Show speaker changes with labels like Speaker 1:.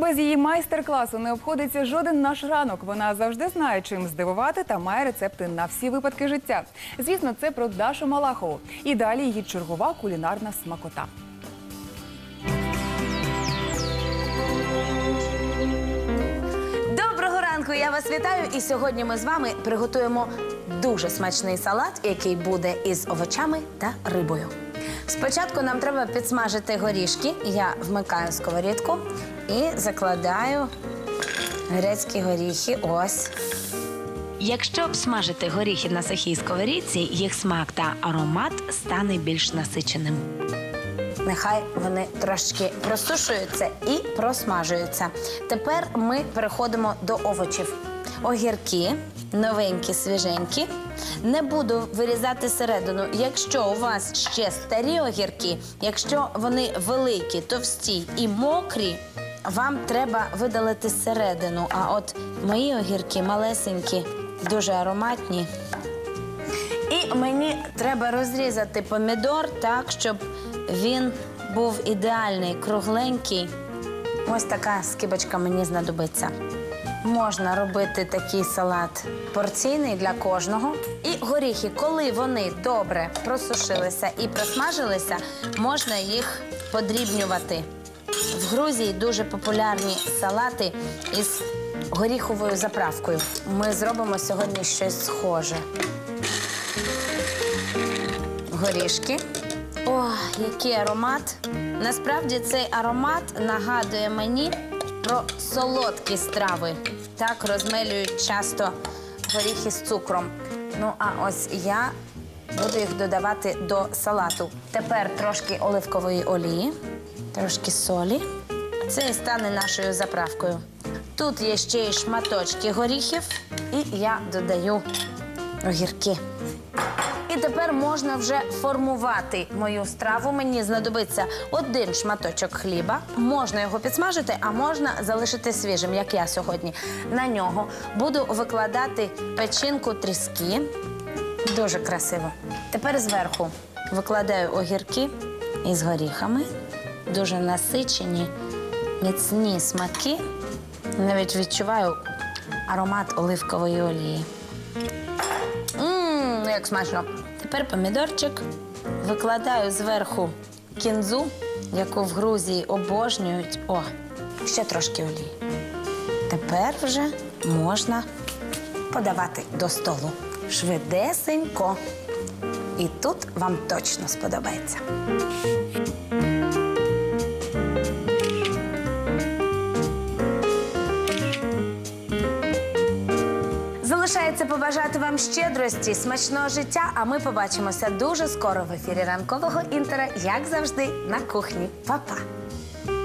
Speaker 1: Без її майстер-класу не обходиться жоден наш ранок. Вона завжди знає, чим здивувати та має рецепти на всі випадки життя. Звісно, це про Дашу Малахову. І далі її чергова кулінарна смакота.
Speaker 2: Доброго ранку! Я вас вітаю. І сьогодні ми з вами приготуємо дуже смачний салат, який буде із овочами та рибою. Спочатку нам треба підсмажити горішки. Я вмикаю сковорідку і закладаю грецькі горіхи. Ось.
Speaker 3: Якщо обсмажити горіхи на сухій сковорідці, їх смак та аромат стане більш насиченим.
Speaker 2: Нехай вони трошки просушуються і просмажуються. Тепер ми переходимо до овочів. Огірки, новенькі, свіженькі. Не буду вирізати середину. Якщо у вас ще старі огірки, якщо вони великі, товсті і мокрі, вам треба видалити середину. А от мої огірки малесенькі, дуже ароматні. І мені треба розрізати помідор так, щоб він був ідеальний, кругленький. Ось така скибочка мені знадобиться. Можна робити такий салат порційний для кожного. І горіхи, коли вони добре просушилися і просмажилися, можна їх подрібнювати. В Грузії дуже популярні салати із горіховою заправкою. Ми зробимо сьогодні щось схоже горішки. О, який аромат! Насправді цей аромат нагадує мені про солодкі страви. Так розмелюють часто горіхи з цукром. Ну, а ось я буду їх додавати до салату. Тепер трошки оливкової олії, трошки солі. Це і стане нашою заправкою. Тут є ще й шматочки горіхів, і я додаю огірки. І тепер можна вже формувати мою страву. Мені знадобиться один шматочок хліба. Можна його підсмажити, а можна залишити свіжим, як я сьогодні. На нього буду викладати печінку тріски. Дуже красиво. Тепер зверху викладаю огірки із горіхами. Дуже насичені, міцні смаки. Навіть відчуваю аромат оливкової олії. Як смачно. Тепер помідорчик. Викладаю зверху кінзу, яку в Грузії обожнюють. О, ще трошки олії. Тепер вже можна подавати до столу. Швидесенько. І тут вам точно сподобається. Залишається побажати вам щедрості, смачного життя. А ми побачимося дуже скоро в ефірі ранкового інтера, як завжди, на кухні. Па-па!